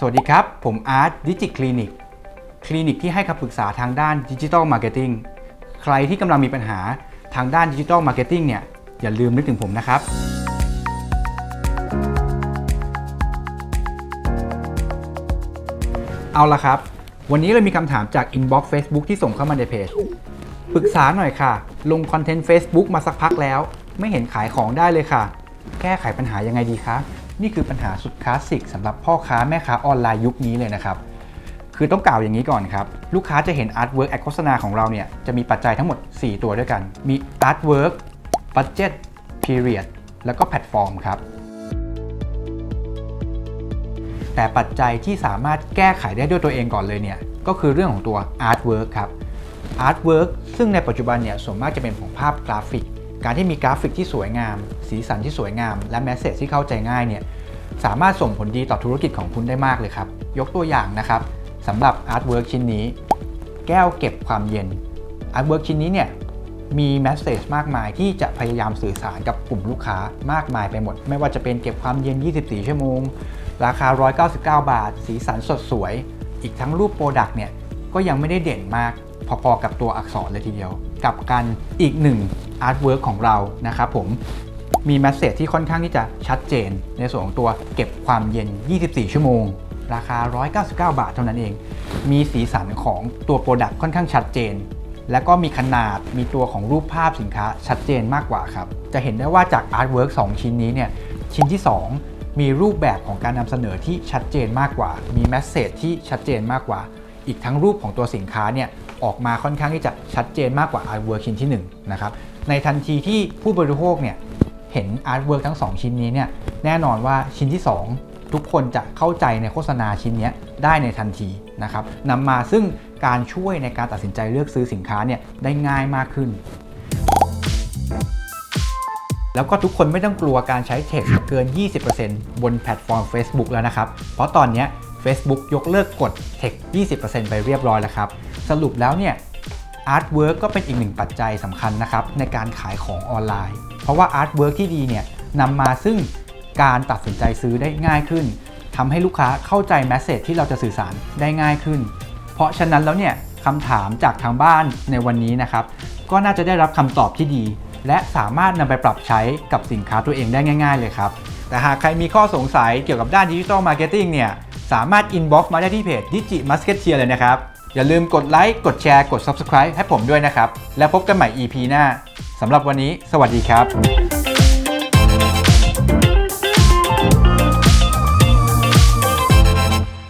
สวัสดีครับ ผมอาร์ตดิจิคลินิก คลินิกที่ให้คำปรึกษาทางด้านดิจิทัลมาร์เก็ตติ้ง ใครที่กำลังมีปัญหาทางด้านดิจิทัลมาร์เก็ตติ้งเนี่ย อย่าลืมนึกถึงผมนะครับ เอาละครับ วันนี้เรามีคำถามจาก Inbox Facebook ที่ส่งเข้ามาในเพจ ปรึกษาหน่อยค่ะ ลงคอนเทนต์ Facebook มาสักพักแล้ว ไม่เห็นขายของได้เลยค่ะ แก้ไขปัญหายังไงดีคะ นี่คือปัญหาสุดคลาสสิกสำหรับพ่อค้าแม่ค้าออนไลน์ยุคนี้เลยนะครับ คือต้องกล่าวอย่างนี้ก่อนครับ ลูกค้าจะเห็นอาร์ตเวิร์กแอดโฆษณาของเราเนี่ยจะมีปัจจัยทั้งหมด 4 ตัวด้วยกัน มีอาร์ตเวิร์กบัตเจ็ตพีเรียดแล้วก็แพลตฟอร์มครับแต่ปัจจัยที่สามารถแก้ไขได้ด้วยตัวเองก่อนเลยเนี่ยก็คือเรื่องของตัว Artwork ครับ Artwork ซึ่งในปัจจุบันเนี่ยส่วนมากจะเป็นของภาพกราฟิก การที่มีกราฟิกที่สวยงาม สีสันที่สวยงาม และแมสเซจที่เข้าใจง่ายเนี่ยสามารถส่งผลดีต่อธุรกิจของคุณได้มากเลยครับ ยกตัวอย่างนะครับสำหรับ Artwork ชิ้นนี้ แก้วเก็บความเย็น Artwork ชิ้นนี้เนี่ยมีแมสเซจมากมายที่จะพยายามสื่อสารกับกลุ่มลูกค้ามากมายไปหมด ไม่ว่าจะเป็นเก็บความเย็น 24 ชั่วโมง ราคา 199 บาท สีสันสดสวย อีกทั้งรูปโปรดักต์เนี่ยก็ยังไม่ได้เด่นมากพอๆกับตัวอักษรเลยทีเดียว กับกันอีกหนึ่ง อาร์ตเวิร์กของเรานะครับผมมีแมสเซจที่ค่อนข้างที่จะชัดเจน ในส่วนของตัวเก็บความเย็น 24 ชั่วโมง ราคา 199 บาทเท่านั้นเอง มีสีสันของตัวโปรดักต์ค่อนข้างชัดเจน และก็มีขนาดมีตัวของรูปภาพสินค้าชัดเจนมากกว่าครับ จะเห็นได้ว่าจากอาร์ตเวิร์ก2ชิ้นนี้เนี่ยชิ้นที่ 2 มีรูปแบบของการนำเสนอที่ชัดเจนมากกว่า มีแมสเซจที่ชัดเจนมากกว่า อีกทั้งรูปของตัวสินค้าเนี่ยออกมาค่อนข้างที่จะชัดเจนมากกว่าอาร์ตเวิร์กชิ้นที่1นะครับในทันทีที่ผู้บริโภคเนี่ยเห็นอาร์ตเวิร์กทั้ง 2 ชิ้นนี้เนี่ยแน่นอนว่าชิ้นที่ 2 ทุกคนจะเข้าใจในโฆษณาชิ้นนี้ได้ในทันทีนะครับนำมาซึ่งการช่วยในการตัดสินใจเลือกซื้อสินค้าเนี่ยได้ง่ายมากขึ้น แล้วก็ทุกคนไม่ต้องกลัวการใช้เท็กเกิน 20%บนแพลตฟอร์ม Facebook แล้วนะครับ เพราะตอนนี้ Facebook ยกเลิกกฎเท็กซ์20%ไปเรียบร้อยแล้วครับ สรุปแล้วเนี่ย Artwork ก็เป็นอีกหนึ่งปัจจัยสำคัญนะครับในการขายของออนไลน์ เพราะว่า Artwork ที่ดีเนี่ยนำมาซึ่งการตัดสินใจซื้อได้ง่ายขึ้นทำให้ลูกค้าเข้าใจแมสเซจที่เราจะสื่อสารได้ง่ายขึ้น เพราะฉะนั้นแล้วเนี่ยคำถามจากทางบ้านในวันนี้นะครับ ก็น่าจะได้รับคำตอบที่ดี และสามารถนำไปปรับใช้กับสินค้าตัวเองได้ง่าย ๆ เลยครับ แต่หากใครมีข้อสงสัยเกี่ยวกับด้านดิจิทัลมาร์เก็ตติ้งเนี่ย สามารถ inbox มาได้ที่เพจ Digi Musketeer เลยนะครับ อย่าลืมกดไลค์ กดแชร์ กด subscribe ให้ผมด้วยนะครับ แล้วพบกันใหม่ EP หน้าสำหรับวันนี้ สวัสดีครับ